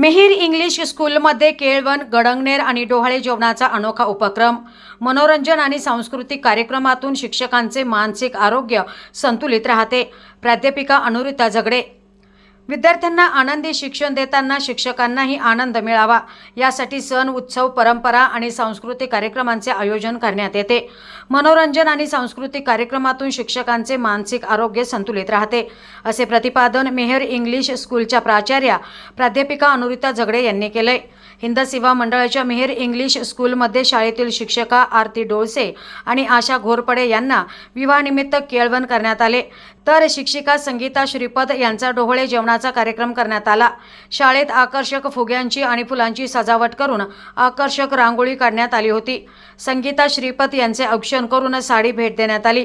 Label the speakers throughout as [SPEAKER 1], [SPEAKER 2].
[SPEAKER 1] Mihir English स्कूलमध्ये केळवण गडंगनेर आणि डोहाळे जेवणाचा अनोखा उपक्रम. मनोरंजन आणि सांस्कृतिक कार्यक्रमातून शिक्षकांचे मानसिक आरोग्य संतुलित राहते. प्राध्यापिका अनुरिता झगडे विद्यार्थ्यांना आनंदी शिक्षण देताना शिक्षकांनाही आनंद मिळावा. यासाठी सण उत्सव परंपरा आणि सांस्कृतिक कार्यक्रमांचे आयोजन करण्यात येते. मनोरंजन आणि सांस्कृतिक कार्यक्रमातून शिक्षकांचे मानसिक आरोग्य संतुलित राहते. असे प्रतिपादन मेहर इंग्लिश स्कूलच्या प्राचार्या प्राध्यापिका अनुरिता झगडे यांनी केले हिंद सेवा मंडळाच्या मेहर इंग्लिश स्कूलमध्ये शाळेतील शिक्षका आरती डोळसे आणि आशा घोरपडे यांना विवाहानिमित्त केळवण करण्यात आले. तर शिक्षिका संगीता श्रीपद यांचा डोहळे जेवणाचा कार्यक्रम करण्यात आला. शाळेत आकर्षक फुग्यांची आणि फुलांची सजावट करून आकर्षक रांगोळी काढण्यात आली होती. संगीता श्रीपद यांचे औक्षण करून साडी भेट देण्यात आली.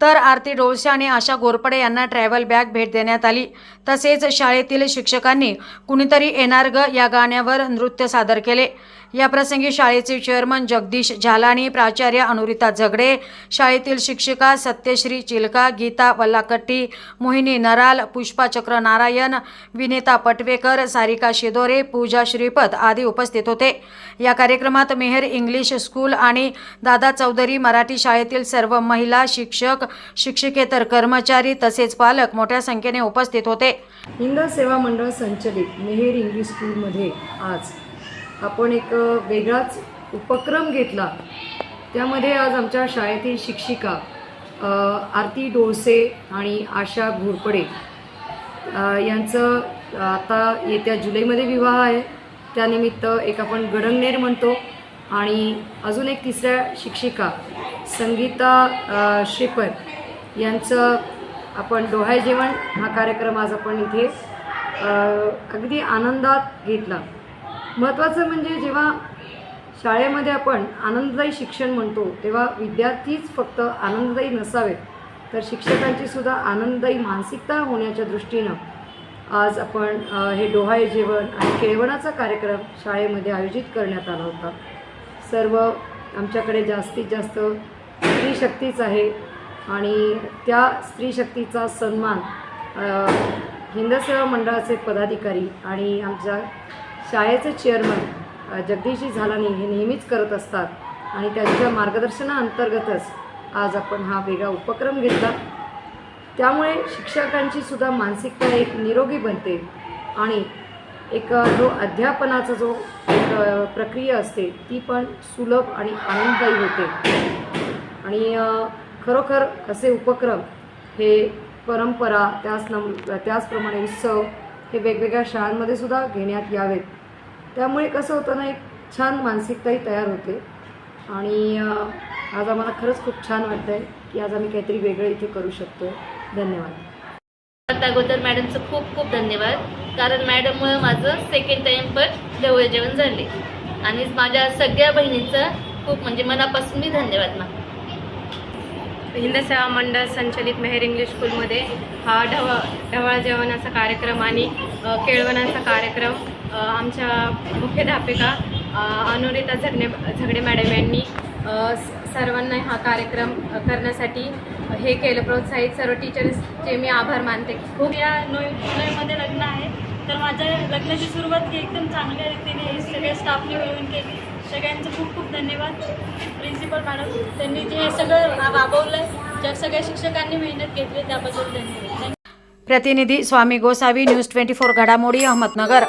[SPEAKER 1] तर आरती डोळसे आणि आशा गोरपडे यांना ट्रॅव्हल बॅग भेट देण्यात आली. तसेच शाळेतील शिक्षकांनी कुणीतरी येणार ग या गाण्यावर नृत्य सादर केले. या प्रसंगी शाळेचे चेअरमन जगदीश झालाणी प्राचार्य अनुरिता झगडे शाळेतील शिक्षिका सत्यश्री चिलका गीता वल्लाकट्टी मोहिनी नराल पुष्पाचक्र नारायण विनेता पटवेकर सारिका शिदोरे पूजा श्रीपद आदी उपस्थित होते. या कार्यक्रमात मेहर इंग्लिश स्कूल आणि दादा चौधरी मराठी शाळेतील सर्व महिला शिक्षक शिक्षिकेतर कर्मचारी तसेच पालक मोठ्या संख्येने उपस्थित होते.
[SPEAKER 2] हिंद सेवा मंडळ संचलित मेहेर इंग्लिश स्कूलमध्ये आज आपण एक वेगळाच उपक्रम घेतला. त्यामध्ये आज आमच्या शाळेतील शिक्षिका आरती डोळसे आणि आशा घोरपडे यांचं आता येत्या जुलैमध्ये विवाह आहे. त्यानिमित्त एक आपण गडंगनेर म्हणतो. आणि अजून एक तिसऱ्या शिक्षिका संगीता श्रीपर यांचं आपण डोहाय जेवण हा कार्यक्रम आज आपण इथे अगदी आनंदात घेतला. महत्त्वाचं म्हणजे जेव्हा शाळेमध्ये आपण आनंददायी शिक्षण म्हणतो तेव्हा विद्यार्थीच फक्त आनंददायी नसावेत तर शिक्षकांची सुद्धा आनंददायी मानसिकता होण्याच्या दृष्टीनं आज आपण हे डोहाळे जेवण आणि केळवणाचा कार्यक्रम शाळेमध्ये आयोजित करण्यात आला होता. सर्व आमच्याकडे जास्तीत जास्त स्त्री शक्तीच आहे आणि त्या स्त्री शक्तीचा सन्मान हिंदसेवा हिंद सेवा मंडळाचे पदाधिकारी आणि आमच्या शाळेचे चेअरमन जगदीशजी झालानी हे नेहमीच करत असतात आणि त्यांच्या मार्गदर्शनाअंतर्गतच आज आपण हा वेगळा उपक्रम घेतला. त्यामुळे शिक्षकांची सुद्धा मानसिकता एक निरोगी बनते आणि एक जो अध्यापनाचा जो एक प्रक्रिया असते ती पण सुलभ आणि आनंददायी होते. आणि खरोखर असे उपक्रम हे परंपरा त्याच नम त्याचप्रमाणे उत्सव हे वेगवेगळ्या शाळांमध्ये सुद्धा घेण्यात यावेत. त्यामुळे कसं होतं ना एक छान मानसिकताही तयार होते. आणि आज आम्हाला खरंच खूप छान वाटतं आहे की आज आम्ही काहीतरी वेगळं इथे करू शकतो. धन्यवाद.
[SPEAKER 3] अगोदर मॅडमचं खूप खूप धन्यवाद. कारण मॅडममुळं माझं सेकंड टाईम पण जवळ जेवण झाले. आणि माझ्या सगळ्या बहिणीचं खूप म्हणजे मनापासून मी धन्यवाद मागते
[SPEAKER 4] हिंद सेवा मंडळ संचलित मेहर इंग्लिश स्कूलमध्ये हा ढव ढवळ जेवणाचा कार्यक्रम आणि केळवणाचा कार्यक्रम आमच्या मुख्याध्यापिका अनुरिता झगडे झगडे मॅडम यांनी सर्वांना हा कार्यक्रम करण्यासाठी हे केलं प्रोत्साहित सर्व टीचर्सचे मी आभार मानते. खूप
[SPEAKER 5] या नोय जुलैमध्ये लग्न आहे. तर माझ्या लग्नाची सुरुवात एकदम चांगल्या रीतीने सगळ्या स्टाफने मिळून केली. सगळ्यांचं खूप खूप धन्यवाद. प्रिन्सिपल मॅडम त्यांनी जे हे सगळं राबवलं ज्या सगळ्या शिक्षकांनी मेहनत घेतली त्याबद्दल धन्यवाद.
[SPEAKER 1] प्रतिनिधी Swami Gosavi news twenty four घडामोडी अहमदनगर.